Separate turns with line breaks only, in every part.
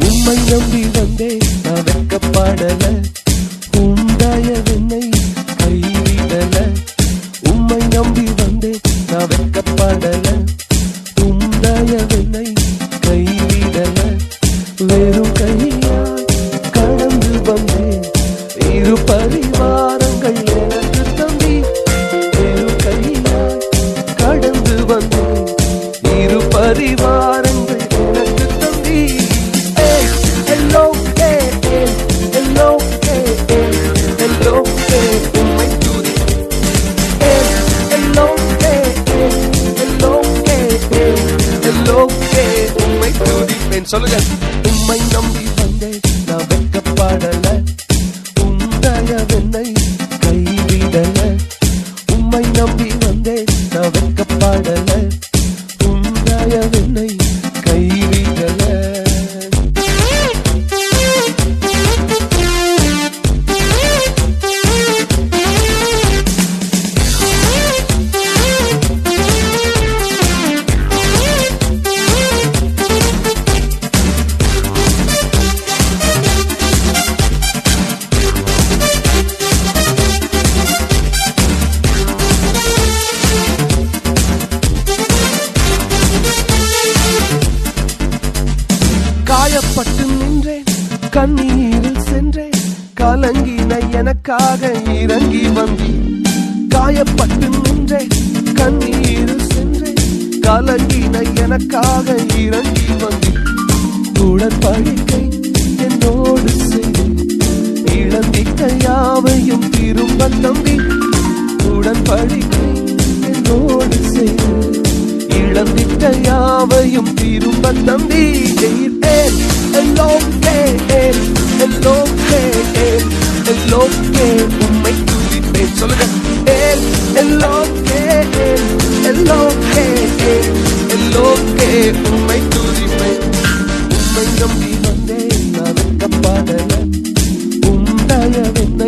உம்மை நம்பி வந்தேன் நான் வெக்கப்படல உண்டாய வெண்ணை கைவிடல. உம்மை நம்பி வந்தேன் நான் வெக்கப்படல உண்டாய வெண்ணை கைவிடல. வெறும் கையா கடந்து வந்தேன். இருப்ப ven, solo ya. In my number one day. காயப்பட்டு நின்றேன் கண்ணீரில் சென்றேன் கலங்கின எனக்காக இறங்கி வந்தேன். காயப்பட்டு நின்றேன் கண்ணீரில் சென்றேன் கலங்கின எனக்காக இறங்கி வந்தேன். உடற்படிக்கை என்னோடு செய்தேன் இழந்திட்ட யாவையும் திரும்ப நம்பி. உடன்படிக்கை என்னோடு செய்து இழந்திட்ட யாவையும் திரும்ப நம்பி. ஜெயித்தேன். எல்லோம் கேள் எல்லோம் கேள் எல்லோம் கேள் நம்பி வந்தேன் நான் உண்டாய வெண்ணை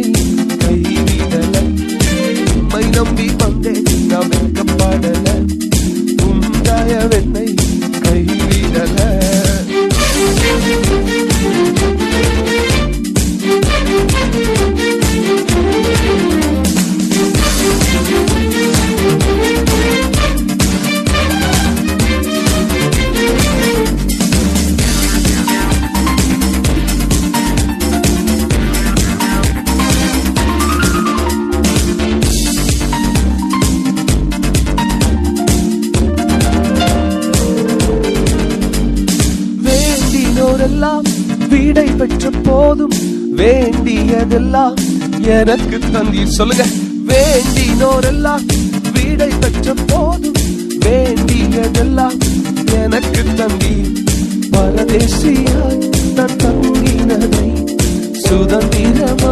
வீடை பெற்ற போதும் வேண்டியதெல்லாம் எனக்கு தந்தீர். சொல்லுங்க. வேண்டினோரெல்லாம் வீடை பெற்ற போதும் வேண்டியதெல்லாம் எனக்கு தந்தீர். பரதேசியாய் நான் தங்கினதை சுதந்திரமா